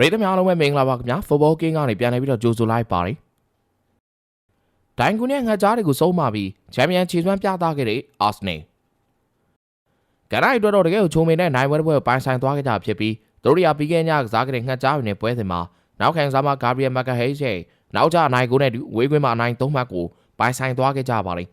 ပရိသတ်များအားလုံးပဲမင်္ဂလာပါခင်ဗျာဖူဘောကင်းကနေပြန်လည်ပြီးတော့ကြိုဆိုလိုက်ပါတယ်ဒိုင်ကူနဲ့ငှက်ကြားတွေကိုစုံးမပြီးချန်ပီယံခြေစွမ်းပြသခဲ့တဲ့အာဆနယ်ကရိုက်အတွက်တော့တကယ်ကိုချုံမင်တဲ့နိုင်ပွဲတစ်ပွဲကိုပိုင်ဆိုင်သွားခဲ့ကြဖြစ်ပြီးသူတို့တွေကပြီးခဲ့ညကစားခဲ့တဲ့ငှက်ကြားတွေနဲ့ပွဲစဉ်မှာနောက်ခံစားမဂါဘရီယယ်မက်ကာဟေးရဲ့နောက်ကျအနိုင်ကိုနဲ့ဝေးကွင်းမှာအနိုင်၃မှတ်ကိုပိုင်ဆိုင်သွားခဲ့ကြပါတယ်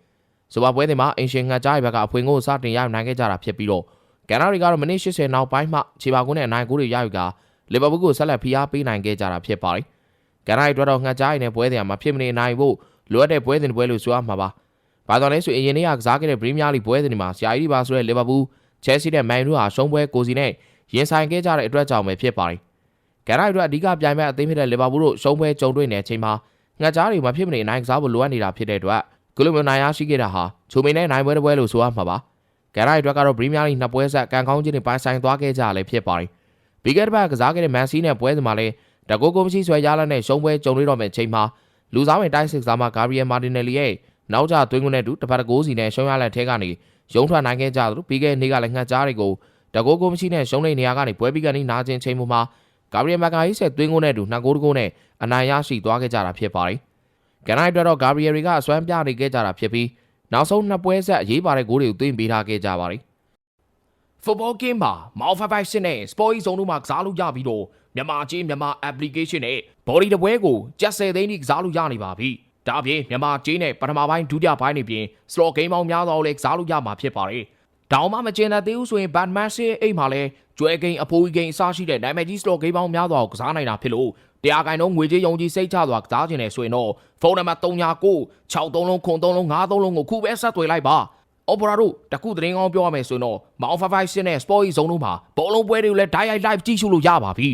ဆိုပါပွဲစဉ်မှာအင်ရှင်ငှက်ကြားရဲ့ဘက်ကအဖွင့်ကိုစတင်ရယူနိုင်ခဲ့ကြတာဖြစ်ပြီးတော့ကန်နာရီကတော့မိနစ်80နောက်ပိုင်းမှခြေပါကုန်းနဲ့အနိုင်ကိုတွေရယူကာ လီဗာပူးကိုဆက်လက်ဖိအားပေးနိုင်ခဲ့ကြတာဖြစ်ပါတယ်။ကန်နာရီအတွက်တော့ငှက်ကြားရည်နဲ့ပွဲစဉ်မှာဖြစ်မနေနိုင်ဖို့လိုအပ်တဲ့ပွဲစဉ်တစ်ပွဲလို့ဆိုရမှာပါ။ဘာကြောင့်လဲဆိုအရင်နေ့ကကစားခဲ့တဲ့ပရီးမီးယားလိပွဲစဉ်တွေမှာဆရာကြီးပါဆိုတဲ့လီဗာပူး၊ချဲလ်ဆီနဲ့မန်ယူဟာရှုံးပွဲကိုစီနဲ့ရင်ဆိုင်ခဲ့ကြတဲ့အတွက်ကြောင့်ပဲဖြစ်ပါတယ်။ကန်နာရီအတွက်အဓိကပြိုင်ပွဲအသင်းဖြစ်တဲ့လီဗာပူးတို့ရှုံးပွဲကြုံတွေ့နေတဲ့အချိန်မှာငှက်ကြားတွေမဖြစ်မနေနိုင်ကစားဖို့လိုအပ်နေတာဖြစ်တဲ့အတွက်ဂလိုမျိုးနိုင်ရရှိခဲ့တာဟာချိုမင်းနဲ့နိုင်ပွဲတစ်ပွဲလို့ဆိုရမှာပါ။ကန်နာရီအတွက်ကတော့ပရီးမီးယားလိနှစ်ပွဲဆက်ကန်ကောင်းခြင်းတွေပိုင်ဆိုင်သွားခဲ့ကြရလည်းဖြစ်ပါတယ်။ ပြီးခဲ့တဲ့ဘက်ကစားခဲ့တဲ့မန်စီနဲ့ပွဲစဉ်မှာလည်းတကိုးကိုမရှိဆွဲရလာတဲ့ရှုံးပွဲကြုံရတော့မယ့်ချိန်မှာလူစားဝင်တိုက်စစ်စားမှာဂါဘရီယယ်မာတင်နယ်လီရဲ့နောက်ကျသွင်းခွန်းနဲ့တူတစ်ဖက်တကိုးစီနဲ့ရှုံးရလက်ထဲကနေရုံထွက်နိုင်ခဲ့ကြသလိုပြီးခဲ့တဲ့နေ့ကလည်းငှက်ကြားတွေကိုတကိုးကိုမရှိနဲ့ရှုံးတဲ့နေရာကနေပွဲပြီးကနေနာကျင်ချိန်မှာဂါဘရီယယ်မာကာဟီဆက်သွင်းခွန်းနဲ့တူနှစ်ကိုးတကိုးနဲ့အနိုင်ရရှိသွားခဲ့ကြတာဖြစ်ပါတယ်။ကန်နိုင်အတွက်တော့ဂါဘရီယယ်တွေကအစွမ်းပြနေခဲ့ကြတာဖြစ်ပြီးနောက်ဆုံးနှစ်ပွဲဆက်အရေးပါတဲ့ဂိုးတွေကိုသွင်းပေးထားခဲ့ကြပါတယ်။ football game မှာ Malphite စစ်နဲ့ Sport ဇုံတို့မှာကစားလို့ရပြီးတော့မြန်မာချင်းမြန်မာ application နဲ့ body တပွဲကိုကြက်ဆယ်သိန်းကြီးကစားလို့ရနေပါပြီ။ဒါအပြင်မြန်မာချင်းနဲ့ပထမပိုင်းဒုတိယပိုင်းတွေပြင် slot game ပေါင်းများစွာကိုလည်းကစားလို့ရမှာဖြစ်ပါတယ်။တောင်မှမကျင်တဲ့သေးဘူးဆိုရင် Batman ရဲ့အိမ်မှာလည်းကျွဲကိန်းအဖိုးကြီးကိန်းအစားရှိတဲ့နာမည်ကြီး slot game ပေါင်းများစွာကိုကစားနိုင်တာဖြစ်လို့တရားကိုင်တော့ငွေကြေးယုံကြည်စိတ်ချစွာကစားခြင်းနဲ့ဆိုရင်တော့ဖုန်းနံပါတ်39 63လုံးခွန်3လုံး53လုံးကိုခုပဲဆက်သွယ်လိုက်ပါ။ Opera တို့တခုသတင်းကောင်းပြောရမယ်ဆိုရင်တော့ Mount 55နဲ့ Sport ဇုံတို့မှာဘောလုံးပွဲတွေကိုလည်း Direct Live ကြည့်ရှုလို့ရပါပြီ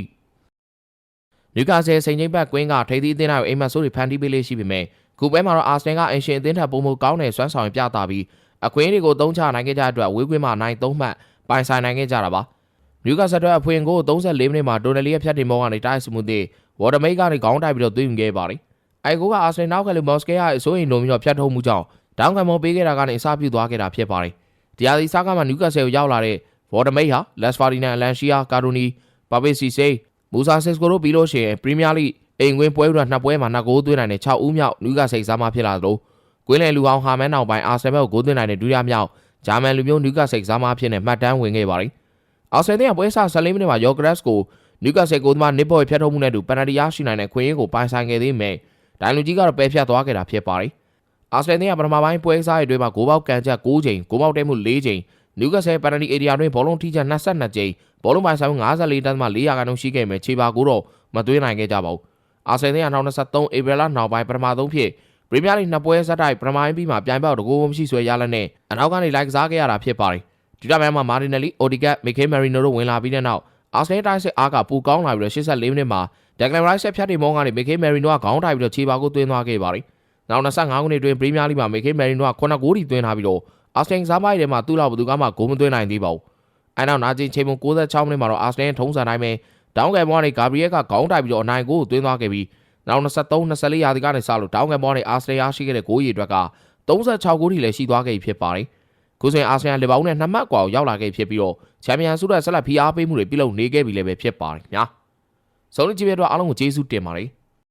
။နယူကာဆယ်စိန်ချင်းဘက်ကွင်းကထိသီးအသင်းတော်အိမ်မက်ဆိုးတွေဖန်တီးပေးလေးရှိပေမဲ့ခုပွဲမှာတော့အာဆင်ကအင်ရှင်အသင်းထက်ပုံမကောင်းတဲ့စွမ်းဆောင်ပြသပြီးအခွင့်အရေးတွေကိုသုံးချနိုင်ခဲ့ကြတဲ့အတွက်ဝေးကွင်းမှာနိုင်၃မှတ်ပိုင်ဆိုင်နိုင်ခဲ့ကြတာပါ။နယူကာဆယ်အတွက်အဖွင့်ကို34မိနစ်မှာဒိုနယ်လီရဲ့ဖြတ်တင်မောကနေတိုက်စမှုသေးဝါ်ဒမိတ်ကနေခေါင်းတိုက်ပြီးတော့သွင်းယူခဲ့ပါတယ်။အိုက်ကိုကအာဆင်နောက်ကလေးမော်စကဲရဲ့အစိုးရလုံးပြီးတော့ဖြတ်ထုတ်မှုကြောင့် တောင်းကံမောပေးခဲ့တာကနေအစပြုသွားခဲ့တာဖြစ်ပါတယ်။တရားစီစားကမှနယူကာဆယ်ကိုရောက်လာတဲ့ဝါ်ဒမိတ်ဟာလက်စဖာဒီနန်အလန်ရှီယာကာဒိုနီပါပေစီဆေးမူဆာဆစ်ကိုတို့ပြီးလို့ရှိရင်ပရီးမီးယားလိအိမ်ကွင်းပွဲဥရနှစ်ပွဲမှာနှစ်ဂိုးသွင်းနိုင်တဲ့6ဦးမြောက်နယူကာဆယ်စားမဖြစ်လာသလိုကွင်းလယ်လူအောင်ဟာမန်နောက်ပိုင်းအာဆင်ဘက်ကိုဂိုးသွင်းနိုင်တဲ့ဒုတိယမြောက်ဂျာမန်လူမျိုးနယူကာဆယ်စားမဖြစ်နေမှတ်တမ်းဝင်ခဲ့ပါတယ်။အာဆင်တဲ့ပွဲစား14မိနစ်မှာယောဂရက်စ်ကိုနယူကာဆယ်ကိုသမားနစ်ဘော်ဖြတ်ထုတ်မှုနဲ့တူပန်နတီရရှိနိုင်တဲ့ခွင့်ရင်းကိုပိုင်ဆိုင်ခဲ့သေးမယ်။ဒိုင်လူကြီးကတော့ပယ်ဖြတ်သွားခဲ့တာဖြစ်ပါတယ်။ အာဆင်တဲ့ပထမပိုင်းပွဲစားရဲ့အတွင်းမှာဂိုးပေါက်ကန်ချက်6ချိန်ဂိုးပေါက်တဲမှု4ချိန်နယူကာဆယ်ပန်နတီအေရီယာတွင်ဘောလုံးထိချက်22ချိန်ဘောလုံးပိုင်ဆိုင်မှု54တန်းမှ400ခန်းလုံးရှိခဲ့မယ်ခြေပါကိုတော့မသွင်းနိုင်ခဲ့ကြပါဘူး။အာဆင်တဲ့2023ဧပြီလနောက်ပိုင်းပထမဆုံးဖြစ်ပရီးမီးယားလိနှစ်ပွဲဆက်တိုက်ပထမပိုင်းပြီးမှပြိုင်ပေါက်တကူမရှိဆွဲရလက်နဲ့အနောက်ကနေလိုက်ကစားခဲ့ရတာဖြစ်ပါတယ်။ဒီတပိုင်းမှာမာတင်နယ်လီအိုဒီကတ်မီကေမရီနိုတို့ဝင်လာပြီးတဲ့နောက်အာဆင်တိုင်းစစ်အားကပူကောင်းလာပြီးတော့84မိနစ်မှာဒက်ဂလန်ရိုက်ဆက်ဖြတ်တီမောင်းကနေမီကေမရီနိုကခေါင်းထိုက်ပြီးတော့ခြေပါကိုသွင်းသွားခဲ့ပါတယ်။ နောက်25ခုနှစ်တွင်ပရီးမီးယားလိမှာမီကေမရီနိုက9ဂိုးထိသွင်းထားပြီးတော့အာဆင်စားမိုက်ထဲမှာသူ့လောက်ဘသူကမှဂိုးမသွင်းနိုင်သေးပါဘူး။အဲနောက်နာကျင်ချိန်ပုံ66မိနစ်မှာတော့အာဆင်ထုံးစံတိုင်းပဲတောင်းကယ်မောင်းနဲ့ဂါဘရီယက်ကခေါင်းထိုက်ပြီးတော့အနိုင်ကိုသွင်းသွားခဲ့ပြီးနောက်23 24ရာသီကနေစလို့တောင်းကယ်မောင်းနဲ့အာဆင်ရရှိခဲ့တဲ့ဂိုးရည်အတွက်က36ဂိုးထိလည်းရှိသွားခဲ့ပြီဖြစ်ပါတယ်။ခုဆိုရင်အာဆင်လီဗာပူးနဲ့နှစ်မှတ်ကွာကိုရောက်လာခဲ့ဖြစ်ပြီးတော့ချန်ပီယံဆုရဆက်လက်ဖိအားပေးမှုတွေပြုလုပ်နေခဲ့ပြီလည်းပဲဖြစ်ပါတယ်ခင်ဗျာ။ဆုံးလို့ကြည့်ပြတော့အားလုံးကိုကျေးဇူးတင်ပါတယ်။